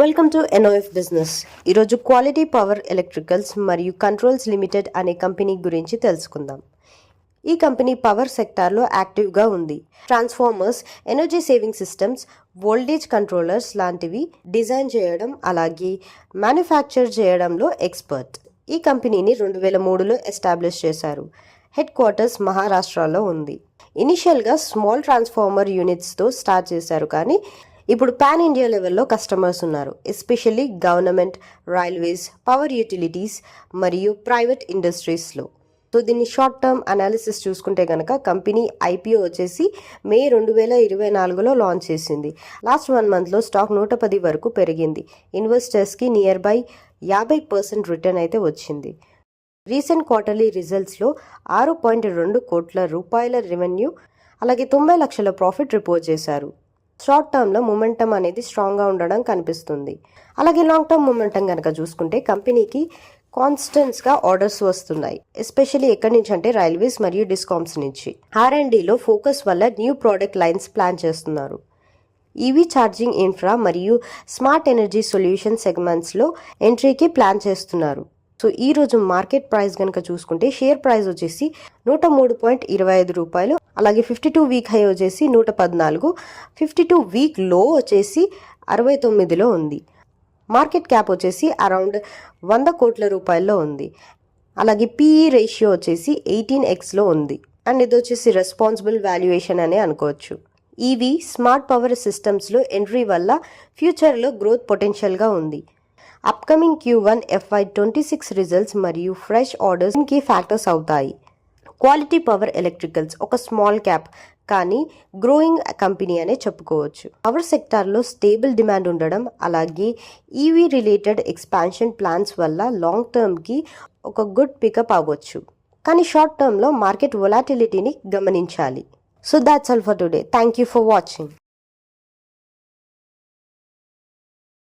Welcome to NOF business ఈరోజు quality power electricals మరియు controls limited అనే కంపెనీ గురించి తెలుసుకుందాం. ఈ కంపెనీ పవర్ సెక్టార్లో యాక్టివ్గా ఉంది. Transformers energy saving systems voltage controllers లాంటివి డిజైన్ చేయడం అలాగే మ్యానుఫ్యాక్చర్ చేయడంలో ఎక్స్పర్ట్ ఈ కంపెనీని రెండు వేల మూడులో ఎస్టాబ్లిష్ చేశారు. హెడ్ క్వార్టర్స్ మహారాష్ట్రలో ఉంది. ఇనిషియల్గా స్మాల్ ట్రాన్స్ఫార్మర్ యూనిట్స్తో స్టార్ట్ చేశారు కానీ ఇప్పుడు పాన్ ఇండియా లెవెల్లో కస్టమర్స్ ఉన్నారు especially government railways power utilities మరియు ప్రైవేట్ ఇండస్ట్రీస్లో. సో దీన్ని షార్ట్ టర్మ్ అనాలిసిస్ చూసుకుంటే కనుక కంపెనీ ఐపీఓ వచ్చేసి మే రెండు వేల ఇరవై నాలుగులో లాంచ్ చేసింది. లాస్ట్ వన్ మంత్లో స్టాక్ నూట పది వరకు పెరిగింది. ఇన్వెస్టర్స్కి నియర్ బై యాభై పర్సెంట్ రిటర్న్ అయితే వచ్చింది. రీసెంట్ క్వార్టర్లీ రిజల్ట్స్లో ఆరు పాయింట్ రెండు కోట్ల రూపాయల రెవెన్యూ అలాగే తొంభై లక్షల ప్రాఫిట్ రిపోర్ట్ చేశారు. షార్ట్ టర్మ్లో మొమెంటం అనేది స్ట్రాంగ్గా ఉండడం కనిపిస్తుంది. అలాగే లాంగ్ టర్మ్ మొమెంటం కనుక చూసుకుంటే కంపెనీకి కాన్స్టెంట్స్గా ఆర్డర్స్ వస్తున్నాయి. ఎస్పెషల్లీ ఎక్కడి నుంచి అంటే రైల్వేస్ మరియు డిస్కామ్స్ నుంచి. ఆర్ అండ్ డిలో ఫోకస్ వల్ల న్యూ ప్రోడక్ట్ లైన్స్ ప్లాన్ చేస్తున్నారు. ఈవీ ఛార్జింగ్ ఇన్ఫ్రా మరియు స్మార్ట్ ఎనర్జీ సొల్యూషన్ సెగ్మెంట్స్లో ఎంట్రీకి ప్లాన్ చేస్తున్నారు. సో ఈ రోజు మార్కెట్ ప్రైస్ కనుక చూసుకుంటే షేర్ ప్రైస్ వచ్చేసి నూట మూడు పాయింట్ ఇరవై ఐదు రూపాయలు అలాగే ఫిఫ్టీ టూ వీక్ హై వచ్చేసి నూట పద్నాలుగు ఫిఫ్టీ టూ వీక్లో వచ్చేసి అరవై తొమ్మిదిలో ఉంది. మార్కెట్ క్యాప్ వచ్చేసి అరౌండ్ వంద కోట్ల రూపాయల్లో ఉంది. అలాగే పీఈ రేషియో వచ్చేసి ఎయిటీన్ ఎక్స్లో ఉంది. అండ్ ఇది వచ్చేసి రెస్పాన్సిబుల్ వాల్యుయేషన్ అనే అనుకోవచ్చు. ఇవి స్మార్ట్ పవర్ సిస్టమ్స్లో ఎంట్రీ వల్ల ఫ్యూచర్లో గ్రోత్ పొటెన్షియల్గా ఉంది. Upcoming Q one FY twenty six results మరియు ఫ్రెష్ ఆర్డర్స్కి ఫ్యాక్టర్స్ అవుతాయి. క్వాలిటీ పవర్ ఎలక్ట్రికల్స్ ఒక స్మాల్ క్యాప్ కానీ గ్రోయింగ్ కంపెనీ అనే చెప్పుకోవచ్చు. పవర్ సెక్టార్లో స్టేబుల్ డిమాండ్ ఉండడం అలాగే ఈవీ రిలేటెడ్ ఎక్స్పాన్షన్ ప్లాన్స్ వల్ల లాంగ్ టర్మ్కి ఒక గుడ్ పికప్ అవ్వచ్చు. కానీ షార్ట్ టర్మ్లో మార్కెట్ వొలాటిలిటీని గమనించాలి. So that's all for today thank you for watching